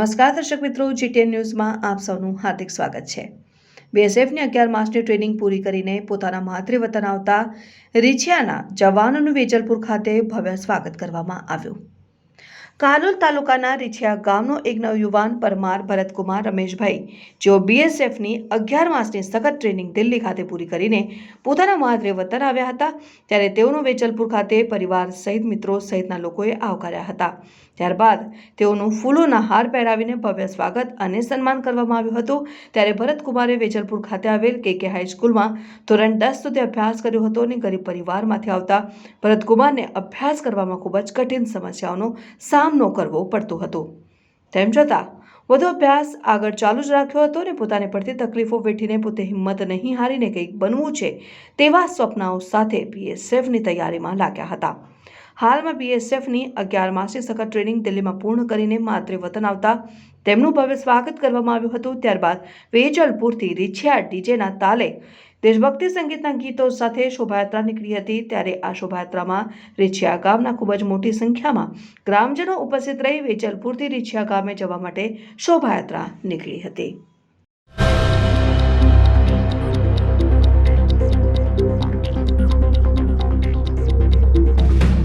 નમસ્કાર દર્શક મિત્રો જીટીએન ન્યૂઝમાં આપ સૌનું હાર્દિક સ્વાગત છે. બીએસએફની અગિયાર માસની ટ્રેનિંગ પૂરી કરીને પોતાના માતૃ આવતા રીછિયાના જવાનોનું વેજલપુર ખાતે ભવ્ય સ્વાગત કરવામાં આવ્યું. કાલોલ તાલુકાના રીછિયા ગામનો એક નવયુવાન પરમાર ભરતકુમાર રમેશભાઈ. જેઓ બીએસએફની અગિયાર માસની સખત ટ્રેનિંગ દિલ્હી ખાતે પૂરી કરીને પોતાના માતૃ વતન આવ્યા હતા. ત્યારે તેઓનું વેચલપુર ખાતે પરિવાર સહિત મિત્રો સહિતના લોકોએ આવકાર્યા હતા. ત્યારબાદ તેઓનું ફૂલોના હાર પહેરાવીને ભવ્ય સ્વાગત અને સન્માન કરવામાં આવ્યું હતું. ત્યારે ભરતકુમારે વેજલપુર ખાતે આવેલ કે કે હાઈસ્કૂલમાં ધોરણ દસ સુધી અભ્યાસ કર્યો હતો અને ગરીબ પરિવારમાંથી આવતા ભરતકુમારને અભ્યાસ કરવામાં ખૂબ જ કઠિન સમસ્યાઓનો સામનો કરવો પડતો હતો. તેમ છતાં, વધુ અભ્યાસ આગળ ચાલુ જ રાખ્યો હતો અને પોતાને પડતી તકલીફો વેઠીને પોતે હિંમત નહીં હારીને કંઈક બનવું છે તેવા સ્વપ્નાઓ સાથે બીએસએફની તૈયારીમાં લાગ્યા હતા. હાલમાં બીએસએફની અગિયાર માસની સખત ટ્રેનિંગ દિલ્હીમાં પૂર્ણ કરીને માત્ર વતન આવતા તેમનું ભવ્ય સ્વાગત કરવામાં આવ્યું હતું. ત્યારબાદ વેજલપુરથી રીછિયા ડીજેના તાલે દેશભક્તિ સંગીતના ગીતો સાથે શોભાયાત્રા નીકળી હતી ત્યારે આ શોભાયાત્રામાં રીછિયા ગામના ખૂબ જ મોટી સંખ્યામાં ગ્રામજનો ઉપસ્થિત રહી વેજલપુરથી રીછિયા ગામે જવા માટે શોભાયાત્રા નીકળી હતી.